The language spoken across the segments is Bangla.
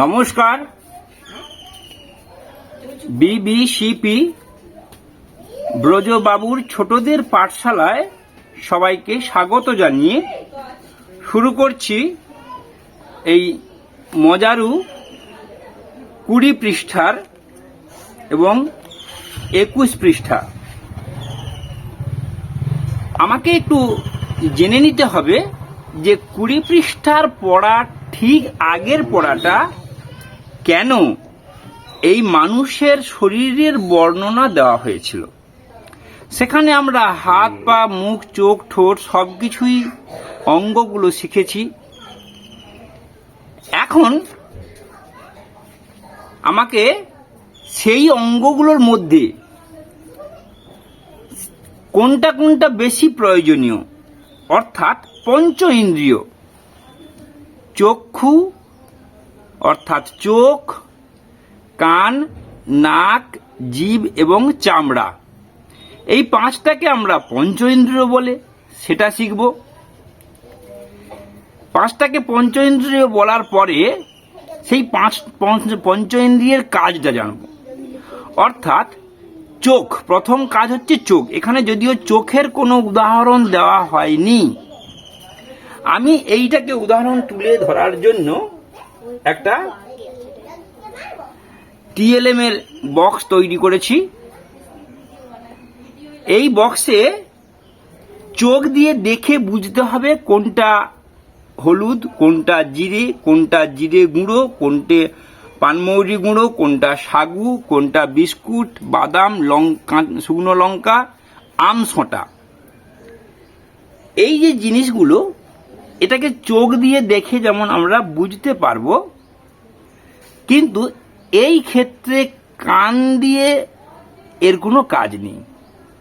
নমস্কার। বিবিসিপি ব্রজবাবুর ছোটদের পাঠশালায় সবাইকে স্বাগত জানিয়ে শুরু করছি এই মজারু কুড়ি পৃষ্ঠার এবং একুশ পৃষ্ঠা। আমাকে একটু জেনে নিতে হবে যে কুড়ি পৃষ্ঠার পড়া ঠিক আগের পড়াটা কেন এই মানুষের শরীরের বর্ণনা দেওয়া হয়েছিল? সেখানে আমরা হাত, পা, মুখ, চোখ, ঠোঁট সব কিছুই অঙ্গগুলো শিখেছি। এখন আমাকে সেই অঙ্গগুলোর মধ্যে কোনটা কোনটা বেশি প্রয়োজনীয়? অর্থাৎ পঞ্চ ইন্দ্রিয়। চক্ষু, অর্থাৎ চোখ, কান, নাক, জীব এবং চামড়া। এই পাঁচটাকে আমরা পঞ্চ ইন্দ্রিয় বলে, সেটা শিখব। পাঁচটাকে পঞ্চ ইন্দ্রিয় বলার পরে, সেই পাঁচ, পঞ্চ- ইন্দ্রিয়ের কাজটা জানব। অর্থাৎ চোখ, প্রথম কাজ হচ্ছে চোখ। এখানে যদিও চোখের কোনো উদাহরণ দেওয়া হয়নি আমি এইটাকে উদাহরণ তুলে ধরার জন্য একটা টিএলএম এর বক্স তৈরি করেছি। এই বক্সে চোখ দিয়ে দেখে বুঝতে হবে কোনটা হলুদ, কোনটা জিরে কোনটা জিরে গুঁড়ো, কোনটে পানমৌরি গুঁড়ো, কোনটা সাগু, কোনটা বিস্কুট, বাদাম, লঙ্কা, শুকনো লঙ্কা, আম এই যে জিনিসগুলো এটাকে চোখ দিয়ে দেখে যেমন আমরা বুঝতে পারব, কিন্তু এই ক্ষেত্রে কান দিয়ে এর কোনো কাজ নেই।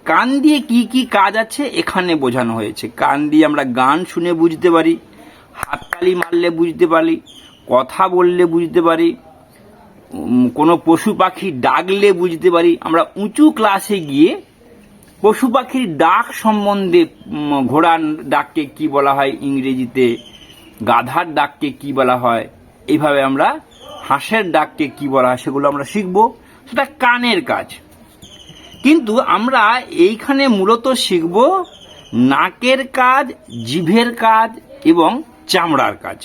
কান দিয়ে কি কি কাজ আছে এখানে বোঝানো হয়েছে। কান দিয়ে আমরা গান শুনে বুঝতে পারি, হাততালি মারলে বুঝতে পারি, কথা বললে বুঝতে পারি কোনো পশু পাখি ডাকলে বুঝতে পারি। আমরা উঁচু ক্লাসে গিয়ে পশু পাখির ডাক সম্বন্ধে ঘোড়ার ডাককে কি বলা হয়, ইংরেজিতে গাধার ডাককে কি বলা হয় এইভাবে আমরা হাঁসের ডাককে কি বলা হয়, সেগুলো আমরা শিখব। সেটা কানের কাজ। কিন্তু আমরা এইখানে মূলত শিখব নাকের কাজ, জিভের কাজ এবং চামড়ার কাজ।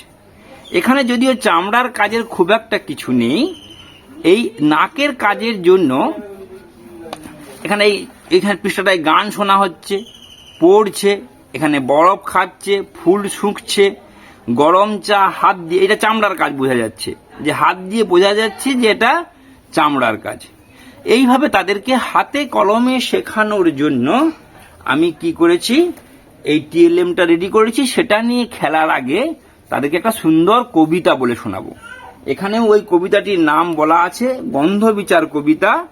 এখানে যদিও চামড়ার কাজের খুব একটা কিছু নেই, এই নাকের কাজের জন্য এখানে এই এখানে পৃষ্ঠাটায় গান শোনা হচ্ছে, পড়ছে, এখানে বরফ খাচ্ছে, ফুল শুকছে, গরম চা, হাত দিয়ে, এটা চামড়ার কাজ বোঝা যাচ্ছে। যে হাত দিয়ে বোঝা যাচ্ছে যে এটা চামড়ার কাজ। এইভাবে তাদেরকে হাতে কলমে শেখানোর জন্য আমি কি করেছি, এই টিএলএমটা রেডি করেছি, সেটা নিয়ে খেলার আগে তাদেরকে একটা সুন্দর কবিতা বলে শোনাবো। এখানে ওই কবিতাটির নাম বলা আছে গন্ধ বিচার কবিতা।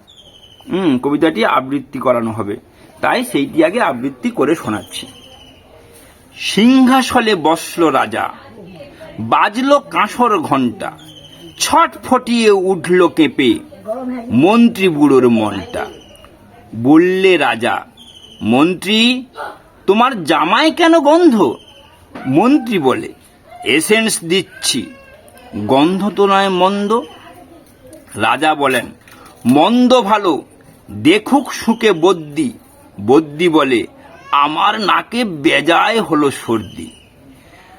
হুম, কবিতাটি আবৃত্তি করানো হবে। তাই সেইটি আগে আবৃত্তি করে শোনাচ্ছি। সিংহাসলে বসল রাজা, বাজল কাঁসর ঘণ্টা ছট ফটিয়ে উঠল কেঁপে মন্ত্রী বুড়োর মনটা। বললে রাজা, মন্ত্রী, তোমার জামায় কেন গন্ধ? মন্ত্রী বলে, এসেন্স দিচ্ছি, গন্ধ তো নয় মন্দ। রাজা বলেন, মন্দ ভালো দেখুক শুকে বদ্যি। বদ্যি বলে, আমার নাকে বেজায় হলো সর্দি।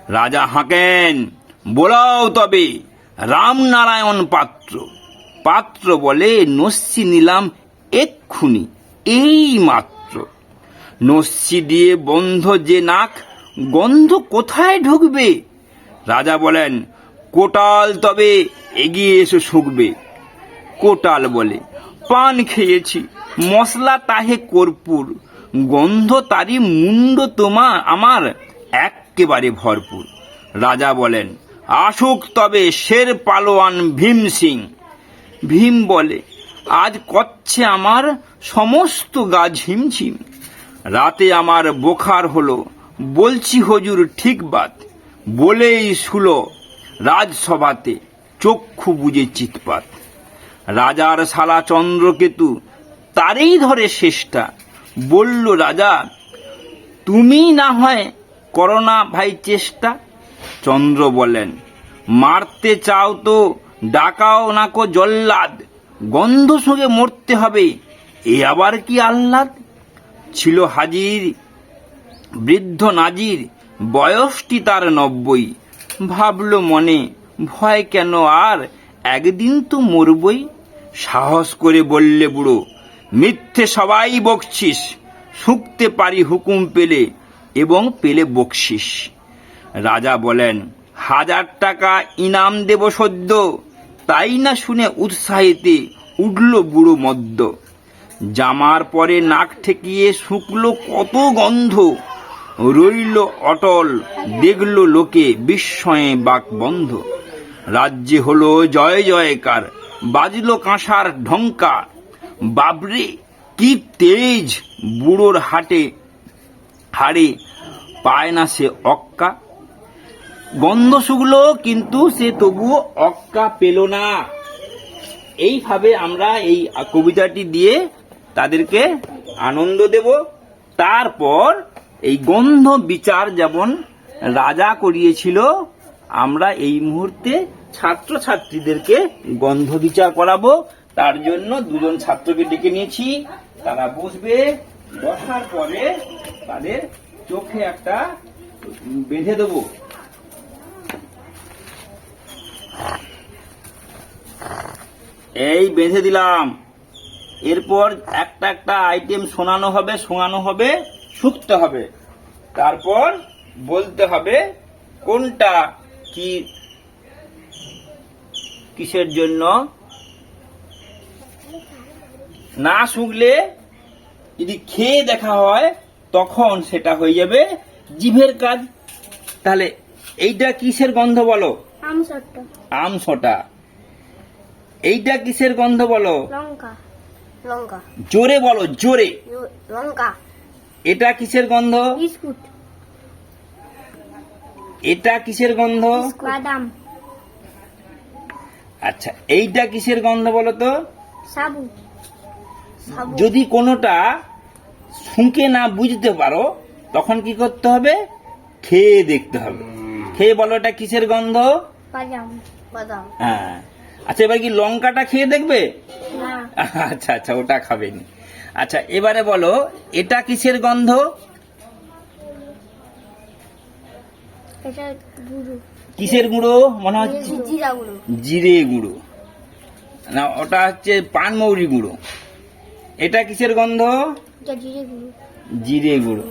রাজা হাঁকেন, বলাও তবে, রামনারায়ণ পাত্র। পাত্র বলে, নস্যি নিলাম এক্ষুনি এই মাত্র নস্যি দিয়ে বন্ধ যে নাক, গন্ধ কোথায় ঢুকবে? রাজা বলেন, কোটাল তবে এগিয়ে এসে শুকবে। কোটাল বলে পান খেয়েছি। মশলা তাহে কর্পূর। গন্ধ তারি মুন্ড তোমা আমার এক্কেবারে ভরপুর। রাজা বলেন, আসুক তবে শের পালোয়ান ভীম সিং। ভীম বলে, আজ কচ্ছে আমার সমস্ত গা ঝিমঝিম রাতে আমার বোখার হলো, বলছি হজুর ঠিক বাত। বলেই শুলো রাজসভাতে, চক্ষু বুঝে চিৎপাত। রাজার শালা চন্দ্রকেতু, তারেই ধরে শেষটা। বলল, রাজা, তুমি না হয় করোনা ভাই চেষ্টা? চন্দ্র বলেন, মারতে চাও তো, ডাকাও নাকো জল্লাদ। গন্ধ সঙ্গে মরতে হবে, এ আবার কি আহ্লাদ? ছিল হাজির, বৃদ্ধ নাজির, বয়সটি তার নব্বই। ভাবল মনে, ভয় কেন, আর একদিন তো মরবই। সাহস করে বললে, বুড়ো, মিথ্যে সবাই বকছিস। শুকতে পারি হুকুম পেলে এবং পেলে বকশিস। রাজা বলেন, হাজার টাকা ইনাম দেব সদ্য, তাই না শুনে উৎসাহিতে উঠল বুড়ো মদ্য। জামার পরে নাক ঠেকিয়ে শুকলো কত গন্ধ। রইল অটল, দেখল লোকে বিস্ময়ে বাক বন্ধ রাজ্যে হলো জয় জয়কার বাজলো কাঁসার ঢঙ্কা বাবরে, কি তেজ বুড়োর হাটে হাড়ে, পায় না সে অক্কা। গন্ধ শুকলো, কিন্তু সে তবুও অক্কা পেল না। এইভাবে আমরা এই কবিতাটি দিয়ে তাদেরকে আনন্দ দেব। তারপর এই গন্ধ বিচার যেমন রাজা করিয়েছিল, আমরা এই মুহূর্তে ছাত্রছাত্রীদেরকে গন্ধ বিচার করাবো। তার জন্য দুজন ছাত্রকে ডেকে নিয়েছি। তারা বসবে। বসার পরে তাদের চোখে একটা বেঁধে দেবো। এই বেঁধে দিলাম। এরপর একটা একটা আইটেম শোনানো হবে শোনানো হবে শুকতে হবে। তারপর বলতে হবে, কোনটা কি কিসের জন্য? না শুকলে যদি খেয়ে দেখা হয় তখন সেটা হয়ে যাবে জিভের কাজ। তাহলে এইটা কিসের গন্ধ বলো? আম ছটা এইটা কিসের গন্ধ বলো? জোরে বলো জোরে। লঙ্কা। এটা কিসের গন্ধ? বিস্কুট। এটা কিসের গন্ধ? বাদাম। আচ্ছা এইটা কিসের গন্ধ বলো তো? সাবু। যদি কোনোটা শুঁকে না বুঝতে পারো তখন কি করতে হবে? খেয়ে দেখতে হবে। খেয়ে বলো এটা কিসের গন্ধ? হ্যাঁ। আচ্ছা এবার কি লঙ্কাটা খেয়ে দেখবে? আচ্ছা আচ্ছা ওটা খাবেনি। আচ্ছা এবারে বলো এটা কিসের গন্ধ? এটা কিসের গুঁড়ো? মনে হচ্ছে জিরে গুঁড়ো। না ওটা হচ্ছে পানমৌরি গুঁড়ো। এটা কিসের গন্ধ? জিরে গুঁড়ো।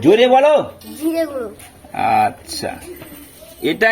জোরে বলো। আচ্ছা। এটা